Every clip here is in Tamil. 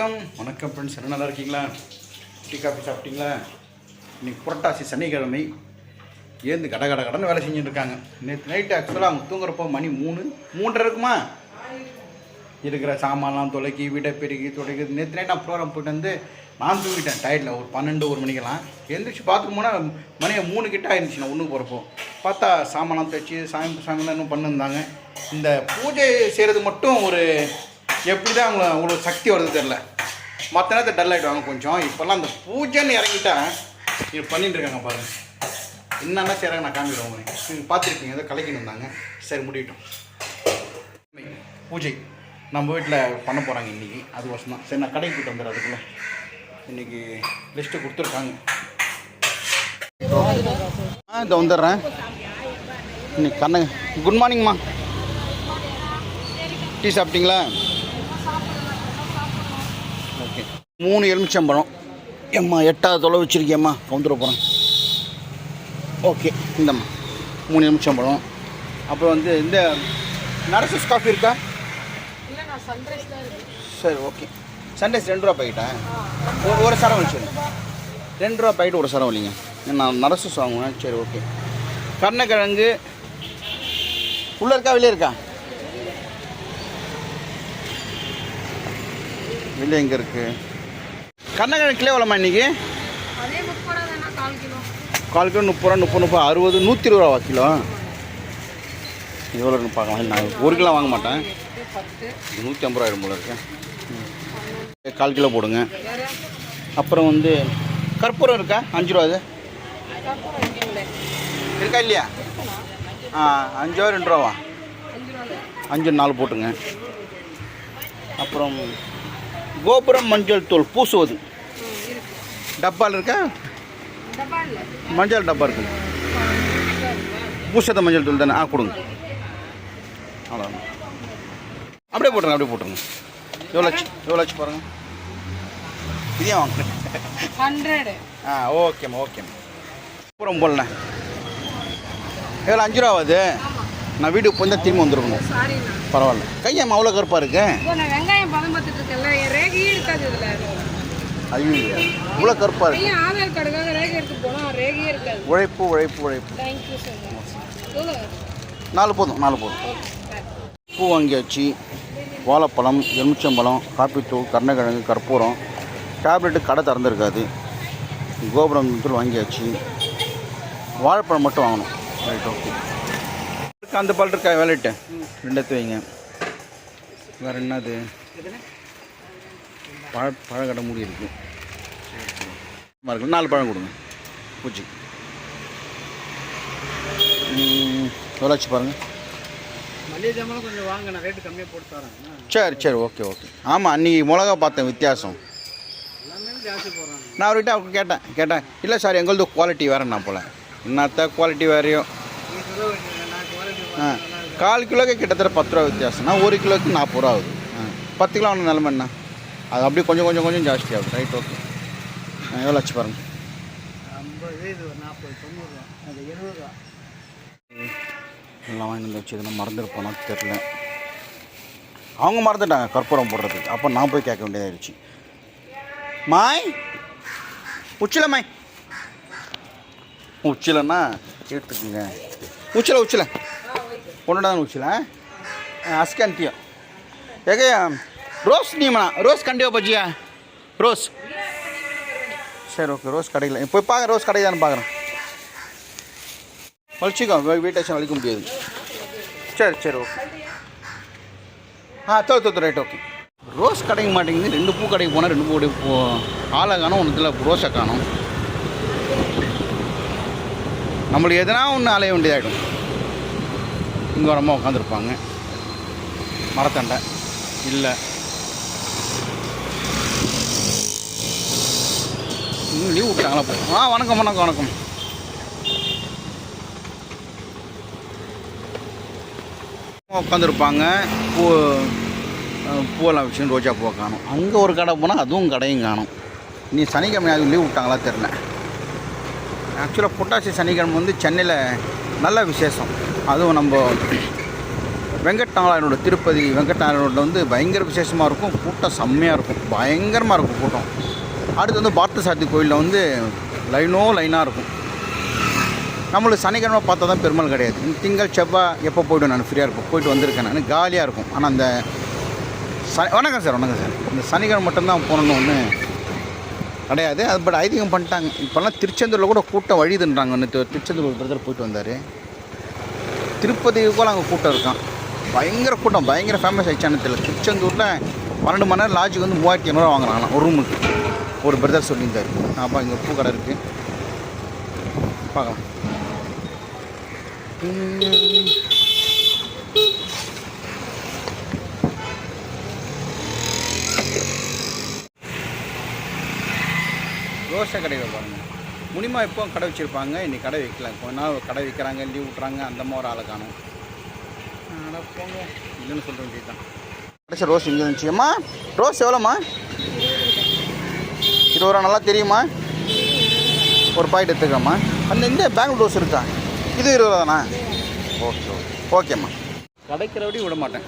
வணக்கம். வணக்கம் ஃப்ரெண்ட்ஸ் என்ன நல்லா இருக்கீங்களா? டீ காஃபி சாப்பிட்டீங்களா? இன்றைக்கி புரட்டாசி சனிக்கிழமை. ஏந்து கட கட கடன்னு வேலை செஞ்சுட்டு இருக்காங்க. நேற்று நைட்டு ஆக்சுவலாக அவங்க தூங்குறப்போ மணி மூணு மூன்றரை இருக்குமா? இருக்கிற சாமான்லாம் தொலைக்கி வீட்டை பெருக்கி துடைக்கிறது. நேற்று நைட் நான் ப்ரோக்ராம் போயிட்டு வந்து நான் தூங்கிட்டேன். டயர்டில் ஒரு பன்னெண்டு ஒரு மணிக்கெல்லாம். எழுந்திரிச்சு பார்த்துக்கு போனால் மணியை மூணு கிட்ட ஆயிருந்துச்சு நான் ஒன்றுக்கு போகிறப்போ பார்த்தா சாமான்லாம் தைச்சி சாமி சாமிலாம் இன்னும் பண்ணிருந்தாங்க. இந்த பூஜை செய்கிறது மட்டும் ஒரு எப்படி தான் அவங்கள அவ்வளோ சக்தி வருது தெரில மற்ற நேரத்தை டல் ஆகிடுவாங்க கொஞ்சம். இப்போல்லாம் அந்த பூஜைன்னு இறங்கிட்டா இது பண்ணிட்டு இருக்காங்க பாருங்க. என்னென்ன செய்கிறாங்க நான் காமிக்கிறேன் உங்களுக்கு நீங்கள் பார்த்துருப்பீங்க ஏதோ கலைக்கணும் இருந்தாங்க சரி முடிவிட்டோம் பூஜை. நம்ம வீட்டில் பண்ண போகிறாங்க இன்றைக்கி அது வருஷம் தான். சரி நான் கடைக்கு போயிட்டு வந்துடுறேன் அதுக்குள்ளே. இன்றைக்கி லிஸ்ட்டு கொடுத்துருக்காங்க. ஆ இந்த வந்துடுறேன். இன்னைக்கு கண்ணு குட் மார்னிங்மா டீ சாப்பிட்டீங்களா ஓகே மூணு எலுமிச்சம்பழம். ஏம்மா எட்டாவது தொலை வச்சுருக்கேம்மா கவுந்துட போகிறேன் ஓகே இந்தம்மா. மூணு எலுமிச்சம்பழம். அப்புறம் வந்து இந்த நரசஸ் காஃபி இருக்கா? சன்ரைஸ் சரி ஓகே. சண்டேஸ் ரெண்டு ரூபா பாக்கெட்டா ஒரு ஒரு சரம் வச்சுருங்க ரெண்டு ரூபா பாக்கெட் ஒரு சரம் இல்லைங்க. நான் நரசஸ் வாங்குவேன். சரி ஓகே. கருணக்கிழங்கு. உள்ளே இருக்கா வெளியே இருக்கா? வெளியே எங்கே இருக்குது கருணக்கிழங்கு கிலோ எவ்வளோம்மா இன்றைக்கி கால் கிலோ? முப்பது ரூபா முப்பது முப்பது அறுபது நூற்றி இருபது ரூபா கிலோ. எவ்வளோன்னு பார்க்கலாம். நான் ஒரு கிலோ வாங்க மாட்டேன். நூற்றி ஐம்பது ரூபா ஆயிடும் போல இருக்கு. ம். கால் கிலோ போடுங்க. அப்புறம் வந்து கற்பூரம் இருக்கா? அஞ்சு ரூபா அது? இருக்கா இல்லையா? ஆ அஞ்சு ரூபா ரெண்டு ரூபாவா அஞ்சு நாலு போட்டுங்க. அப்புறம் கோபுரம் மஞ்சள் தூள் பூசுவது. டப்பால் இருக்கா? மஞ்சள் டப்பா இருக்கு. பூசத மஞ்சள் தூள் தானே? ஆ கொடுங்க. அவ்வளோ அப்படியே போட்டுருங்க அப்படியே போட்டுருங்க. எவ்வளோ எவ்வளோ ஆச்சு பாருங்கள் இதையும் வாங்க. ஹண்ட்ரடு. ஆ ஓகேம்மா ஓகேம்மா அப்புறம் போடல. எவ்வளோ அஞ்சு ரூபா ஆகுது. நான் வீட்டுக்கு போய் தான் திரும்பி வந்துருக்கணும். பரவாயில்ல. கையம்மா அவ்வளோ கருப்பாக இருக்கு. வெங்காயம் பதம் பார்த்துட்டு இருக்கேன்ல என் ரேகையே இருக்காது இதில் ஐயோ இவ்வளோ கருப்பாக இருக்கு. ஆதார் கார்டுக்காக ரேகை எடுத்து போனால் ரேகையே இருக்காது. உழைப்பு உழைப்பு உழைப்பு. தேங்க்யூ ஸோ மச் எவ்வளோ நாலு போதும் நாலு போதும். பூ வாங்கியாச்சு வாழைப்பழம் எலுமிச்சம்பழம் காப்பித்தூள் கருணக்கிழங்கு கற்பூரம் டேப்லெட்டு கடை திறந்துருக்காது. கோபுரம் தூள் வாங்கியாச்சு வாழைப்பழம் மட்டும் வாங்கணும். ரைட் ஓகே அந்த பல் இருக்கா? வேலைட்டு ரெண்டு எடுத்து வைங்க. வேறு என்னது? பழ பழக்கடை மூடி இருக்கு. இருக்கு. நாலு பழம் கொடுங்க. பூச்சி. ம், எவ்வளோ ஆச்சு பாருங்கள் மளிகை ஜாமான் கொஞ்சம் வாங்க நான் ரேட்டு கம்மியாக போட்டு தரேன். சரி சரி. Okay okay. ஆமாம் அன்றைக்கி மிளகா பார்த்தேன் வித்தியாசம். நான் அவர்கிட்ட அவங்க கேட்டேன் கேட்டேன். இல்லை சார் எங்களது குவாலிட்டி வேறு நான் போல. என்னத்த குவாலிட்டி வேறையோ? நீ சொல்ல வேண்டியது நான் குவாலிட்டி ஆ. கால் கிலோக்கு கிட்டத்தட்ட பத்து ரூபா வித்தியாசம்னா ஒரு கிலோக்கு நாற்பது ரூபா ஆகுது. ஆ. பத்து கிலோ ஒன்று நிலமை என்ன அது அப்படியே கொஞ்சம் கொஞ்சம் கொஞ்சம் ஜாஸ்தி ஆகுது. ரைட் ஓகே எவ்வளோ ஆச்சு பாருங்கள் ஐம்பது இது ஒரு நாற்பது தொண்ணூறுரூவா அது இருபது ரூபா. எல்லாம் வாங்கி வச்சு இதெல்லாம் மறந்துருப்போனா தெரில அவங்க மறந்துட்டாங்க கற்பூரம் போடுறதுக்கு. அப்போ நான் போய் கேட்க வேண்டியதாகிடுச்சு மாய்? உச்சில மாய். உச்சிலன்னா எடுத்துக்குங்க. உச்சில உச்சில. பொண்ணுடாதான் உச்சில அஸ்கண்டியோ. ஏக ரோஸ் நீமனா ரோஸ் கண்டிப்பாக பஜ்ஜியா? ரோஸ். சரி ஓகே ரோஸ் கடையில். போய் பார்க்க ரோஸ் கடை தானே பார்க்குறேன் வலிச்சிக்கோ வீட்டாச்சும் வலிக்க முடியாது. சரி சரி ஓகே ஆ தோ தோ ரைட் ஓகே ரோஸ் கிடைக்க மாட்டேங்குது. ரெண்டு பூ கடைக்கு போனால் ரெண்டு பூ கடைக்கு போ ஆளை காணும் ஒன்றுத்தில் ரோஸை காணும். நம்மளுக்கு எதனா ஒன்று அலைய வேண்டியதாகிடும் இங்கே வரமாக உட்காந்துருப்பாங்க மரத்தண்டை. இல்லை. இன்னும் லீவ் விட்டாங்களா போ ஆ வணக்கம் வணக்கம் வணக்கம். உட்காந்துருப்பாங்க பூ பூவெல்லாம் வச்சு ரோஜா பூவை காணும். அங்கே ஒரு கடை போனால் அதுவும் கடையும் காணும். நீ சனிக்கிழமை அது லீவ் விட்டாங்களா தெரில ஆக்சுவலாக புட்டாசி சனிக்கிழமை வந்து சென்னையில் நல்ல விசேஷம். அதுவும் நம்ம வெங்கட்நாராயணோட திருப்பதி வெங்கட்நாராயணோட வந்து பயங்கர விசேஷமாக இருக்கும். கூட்டம் செம்மையாக இருக்கும். பயங்கரமாக இருக்கும் கூட்டம். அடுத்து வந்து பார்த்த சாத்தி கோயிலில் வந்து லைனோ லைனாக இருக்கும். நம்மளுக்கு சனிக்கிழமை பார்த்தா தான் பெருமாள் கிடையாது. திங்கள் செவ்வாய் எப்போ போய்ட்டு நான் ஃப்ரீயாக இருப்போம் போயிட்டு வந்திருக்கேன் நான். காலியாக இருக்கும். ஆனால் அந்த ச வணக்கம் சார் வணக்கம் சார். இந்த சனிக்கிழமை மட்டும்தான் போகணுன்னு ஒன்று கிடையாது. அது பட் ஐதீகம் பண்ணிட்டாங்க. இப்போல்லாம் திருச்செந்தூரில் கூட கூட்டம் வழிதுன்றாங்க நேற்று திருச்செந்தூர் ஒரு பிரதர் போயிட்டு வந்தார். திருப்பதிக்கு கூட அங்கே கூட்டம் இருக்கான் பயங்கர கூட்டம். பயங்கர ஃபேமஸ் ஆயிடுச்சு தெரியல திருச்செந்தூரில் பன்னெண்டு மணி நேரம் லாட்ஜுக்கு வந்து மூவாயிரத்தி ஐநூறுரூவா வாங்குறாங்களாம். ஒரு ரூமுக்கு ஒரு பிரதர் சொல்லியிருந்தார். அப்போ இங்கே பூ கடை இருக்குது பார்க்கலாம். ரோசை கடைகள் பாருங்கள் முனிமா எப்போ கடை வச்சுருப்பாங்க? இன்னைக்கு கடை வைக்கல. கொஞ்ச நாள் கடை வைக்கிறாங்க லீவ் விட்றாங்க அந்த மாதிரி ஒரு ஆளை காணும். அட போங்க. இல்லைன்னு சொல்ல வேண்டியதுதான். கடைசி ரோஸ் இங்கே இருந்துச்சும்மா ரோஸ் எவ்வளோம்மா? இருபது ரூபா நல்லா தெரியுமா? ஒரு பாக்கெட் எடுத்துக்கிறோம்மா அந்த இந்த பெங்களூர் ரோஸ் இருக்கா? இது இருபது ரூபா தானா ஓகே ஓகே. ஓகேம்மா. கிடைக்கிறபடி விட மாட்டேன்.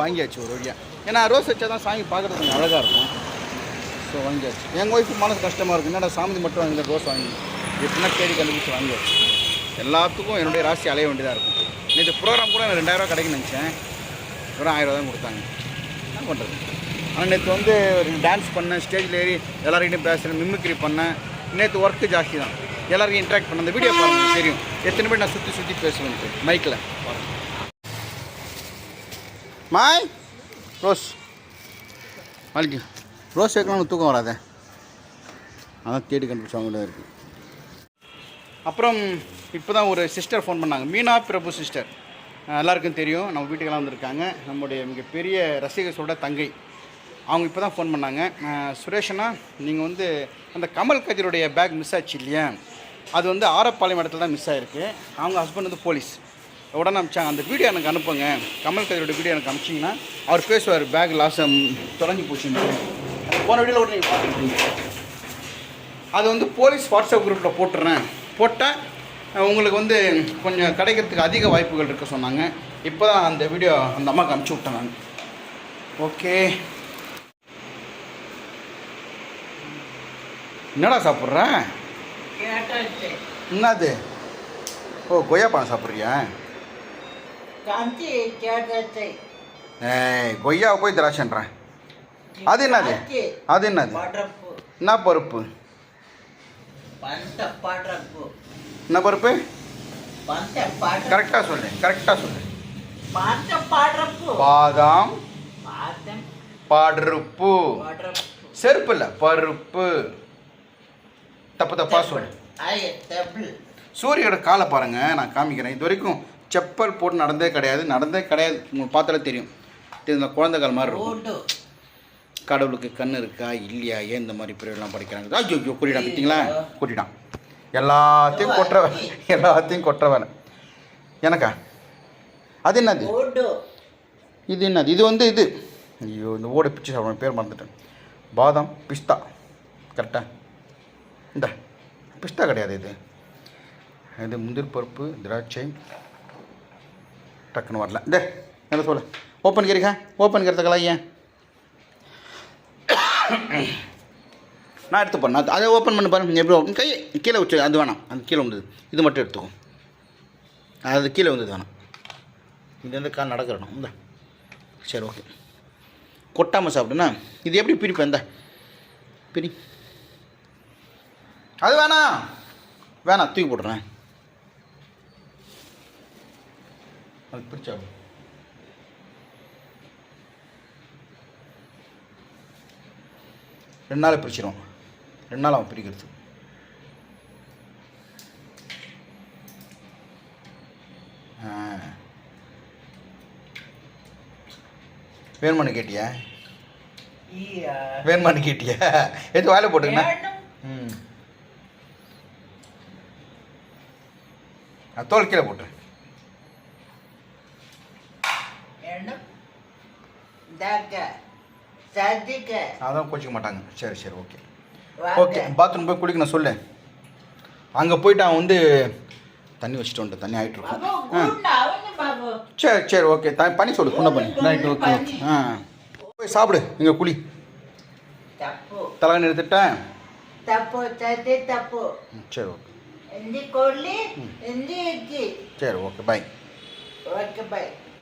வாங்கியாச்சு ஒரு வழியாக ஏன்னா ரோஸ் வச்சா தான் சாமி பார்க்குறதுக்கு அழகாக இருக்கும். ஸோ வாங்கியாச்சு. எங்கள் ஒய்ஃபு மனசு கஷ்டமாக இருக்குது என்னடா சாமி மட்டும் வாங்கல ரோஸ் வாங்கி. எப்படின்னா தேடி கண்டுபிடிச்சி வாங்கியாச்சு. எல்லாத்துக்கும் என்னுடைய ராசி அலைய வேண்டியதாக இருக்கும். நேற்று ப்ரோக்ராம் கூட நான் ரெண்டாயிரரூவா கிடைக்குன்னு நினச்சேன். வெறும் ஆயிரம் தான் கொடுத்தாங்க. என்ன பண்ணுறது ஆனால் நேற்று வந்து டான்ஸ் பண்ணேன் ஸ்டேஜில் ஏறி எல்லாருக்கிட்டையும் பேசுகிறேன் மிமிக்ரி பண்ணேன். நேற்று ஒர்க்கு ஜாஸ்தி தான். எல்லாருக்கும் இன்ட்ராக்ட் பண்ண அந்த வீடியோ பாருங்க தெரியும். எத்தனை பேர் நான் சுற்றி சுற்றி பேசுவேன் மைக்கில் மாய் ரோஸ். மாலிக்கு ரோஸ் வைக்கணும்னு தூக்கம் வராதே. அதான் தேடி கண்டுபிடிச்சவங்கள இருக்குது அப்புறம் இப்போ தான் ஒரு சிஸ்டர் ஃபோன் பண்ணாங்க. மீனா பிரபு சிஸ்டர் எல்லாருக்கும் தெரியும். நம்ம வீட்டுக்கெல்லாம் வந்திருக்காங்க. நம்முடைய மிகப்பெரிய ரசிகர்களோட தங்கை. அவங்க இப்போ தான் ஃபோன் பண்ணாங்க சுரேஷனா நீங்கள் வந்து அந்த கமல் கதிருடைய பேக் மிஸ் ஆச்சு இல்லையா? அது வந்து ஆரப்பாளையம் இடத்துல தான் மிஸ் ஆகிருக்கு அவங்க ஹஸ்பண்ட் வந்து போலீஸ் உடனே அனுப்பிச்சாங்க அந்த வீடியோ எனக்கு அனுப்புங்க. கமல் கதிரோட வீடியோ எனக்கு அனுப்பிச்சிங்கன்னா அவர் பேசுவார் பேக் லாஸ் தொடங்கி போச்சுன்னு. போன வீடியோவில் கூட நீங்கள் பார்த்துருக்கீங்க அது வந்து போலீஸ் வாட்ஸ்அப் குரூப்பில் போட்டுறேன். போட்டால் உங்களுக்கு வந்து கொஞ்சம் கிடைக்கிறதுக்கு அதிக வாய்ப்புகள் இருக்க சொன்னாங்க. இப்போ தான் அந்த வீடியோ அந்த அம்மாவுக்கு அனுப்பிச்சி விட்டேன் நான். ஓகே என்னடா சாப்பிட்ற? கேட்டாச்சு என்னது? ஓ கொய்யா பழம் சாப்பிட்றியா? ஏய் கொய்யாவை போய் திராட்சைன்றேன். அது என்னது? அது என்னது? என்ன பருப்பு? என்ன பருப்பு? கரெக்டாக சொல்லு கரெக்டாக சொல்லு. பாதாம். படப்பு செருப்பு இல்லை பருப்பு. தப்பு தப்பா சொல்லு. சூரியோட காலை பாருங்க நான் காமிக்கிறேன். இது வரைக்கும் செப்பல் போட்டு நடந்தே கிடையாது. நடந்தே கிடையாது. உங்களுக்கு பார்த்தாலே தெரியும். இந்த குழந்தை கால் மாதிரி இருக்கும். கடவுளுக்கு கண் இருக்கா இல்லையா? ஏன் இந்த மாதிரி பிரிவுலாம் படிக்கிறாங்க? ஐயோ ஐயோ கூட்டிடான் பார்த்தீங்களா கூட்டிட்டான் எல்லாத்தையும் கொட்டுற வேலை எல்லாத்தையும் கொட்டுற வேலை எனக்கா? அது என்னது? இது என்னது? இது வந்து இது. ஐயோ இந்த ஓட பிச்சு சாப்பிட பேர் மறந்துட்டேன். பாதாம் பிஸ்தா. கரெக்டா? இந்த பிஸ்தா கிடையாது இது. இது முந்திரி பருப்பு திராட்சை. டக்குன்னு வரல. டே என்ன சொல்ல? ஓப்பன் கறிக்கா? ஓப்பன் கருத்துக்கலாம் ஏன்? நான் எடுத்து நான் அதை ஓப்பன் பண்ணி பாருங்க. எப்படி ஓப்பன் கை கீழே வச்சு அது வேணாம். அந்த கீழே வந்தது. இது மட்டும் எடுத்துக்கோ. அது கீழே வந்தது வேணாம். இது வந்து கால் நடக்கிறணும் இந்த. சரி ஓகே கொட்டாமல் சாப்பிடுனா இது எப்படி பிரிப்பேன்? இந்த. பிரி. அது வேணாம் வேணாம் தூக்கி போடுறேன் அது பிரிச்சா ரெண்டு நாள் பிரிச்சிடும் ரெண்டு நாள் அவன் பிரிக்கிறது ஆ. வேணுமான்னு கேட்டியா? ஈயா. வேணுமான்னு கேட்டியா? எடுத்து வாயில போட்டுங்கண்ணா வேணும். ம். நான் தோல் கீழே போட்டுரு அதான் கோச்சிக்க மாட்டாங்க. சரி சரி ஓகே. ஓகே பாத்ரூம் போய் குளிக்க நான் சொல்லு. அங்கே போயிட்டு அவன் வந்து தண்ணி வச்சுட்டு வந்து தண்ணி ஆகிட்டு இருக்கும். சரி சரி ஓகே. த பண்ணி சொல்லு. புண்ண. பண்ணி. ரைட் ஓகே ஆ. போய் சாப்பிடு. இங்கே குளி. தலை நிறுத்திட்டேன் தப்பு சரி ஓகே. சரி ஓகே பாய் ஓகே பாய்